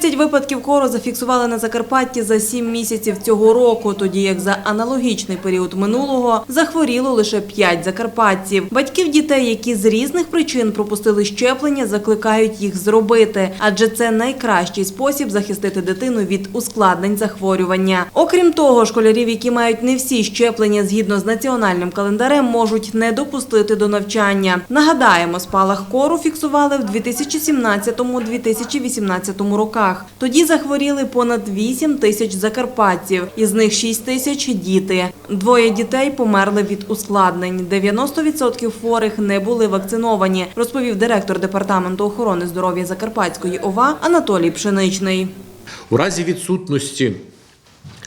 30 випадків кору зафіксували на Закарпатті за 7 місяців цього року, тоді як за аналогічний період минулого захворіло лише 5 закарпатців. Батьків дітей, які з різних причин пропустили щеплення, закликають їх зробити, адже це найкращий спосіб захистити дитину від ускладнень захворювання. Окрім того, школярів, які мають не всі щеплення згідно з національним календарем, можуть не допустити до навчання. Нагадаємо, спалах кору фіксували в 2017-2018 роках. Тоді захворіли понад 8 тисяч закарпатців, із них 6 тисяч – діти. Двоє дітей померли від ускладнень. 90% хворих не були вакциновані, розповів директор департаменту охорони здоров'я Закарпатської ОВА Анатолій Пшеничний. У разі відсутності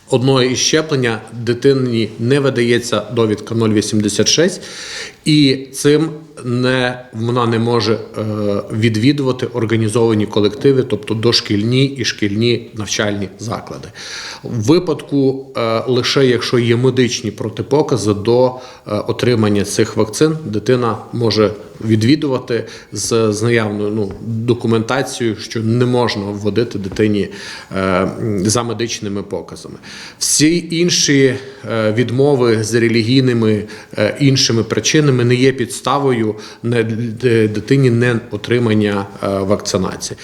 одного із щеплення дитині не видається довідка 086, і цим не, вона не може е, відвідувати організовані колективи, тобто дошкільні і шкільні навчальні заклади. В випадку е, лише якщо є медичні протипокази до е, отримання цих вакцин, дитина може відвідувати з, з наявною ну, документацією, що не можна вводити дитині за медичними показами. Всі інші відмови з релігійними іншими причинами не є підставою дитині не отримання е, вакцинації.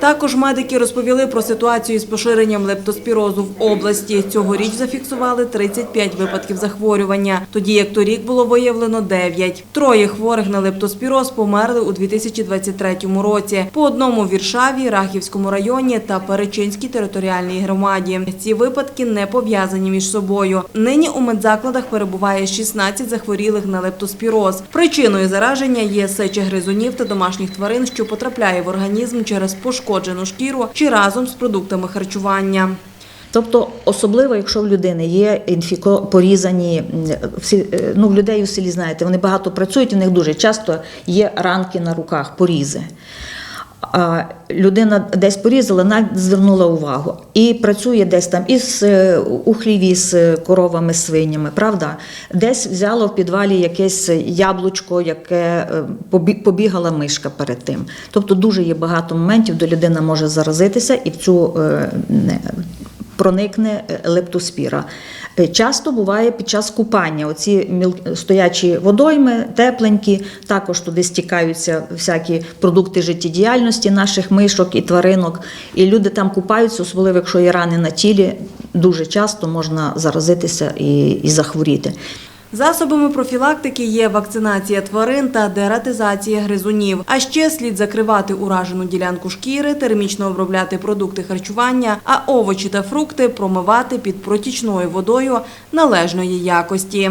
Також медики розповіли про ситуацію з поширенням лептоспірозу в області. Цьогоріч зафіксували 35 випадків захворювання, тоді як торік було виявлено 9. Троє хворих на лептоспіроз померли у 2023 році. По одному в Віршаві, Рахівському районі та Перечинській територіальній громаді. Ці випадки не пов'язані між собою. Нині у медзакладах перебуває 16 захворілих на лептоспіроз. Причиною зараження є сеча гризунів та домашніх тварин, що потрапляє в організм через пошкоджену шкіру чи разом з продуктами харчування. Тобто, особливо, якщо в людини є інфіко порізані, всі, е, ну, в людей у селі, знаєте, вони багато працюють, у них дуже часто є ранки на руках, порізи. А людина десь порізала, навіть звернула увагу і працює десь там із е, у хліві з коровами, свинями, правда? Десь взяло в підвалі якесь яблучко, яке е, побігала мишка перед тим. Тобто дуже є багато моментів, де людина може заразитися і в цю е, не- проникне е, лептоспіра. Е, Часто буває під час купання. Оці стоячі водойми, тепленькі, також туди стікаються всякі продукти життєдіяльності наших мишок і тваринок. І люди там купаються, особливо якщо є рани на тілі, дуже часто можна заразитися і, і захворіти. Засобами профілактики є вакцинація тварин та дератизація гризунів. А ще слід закривати уражену ділянку шкіри, термічно обробляти продукти харчування, а овочі та фрукти промивати під протічною водою належної якості.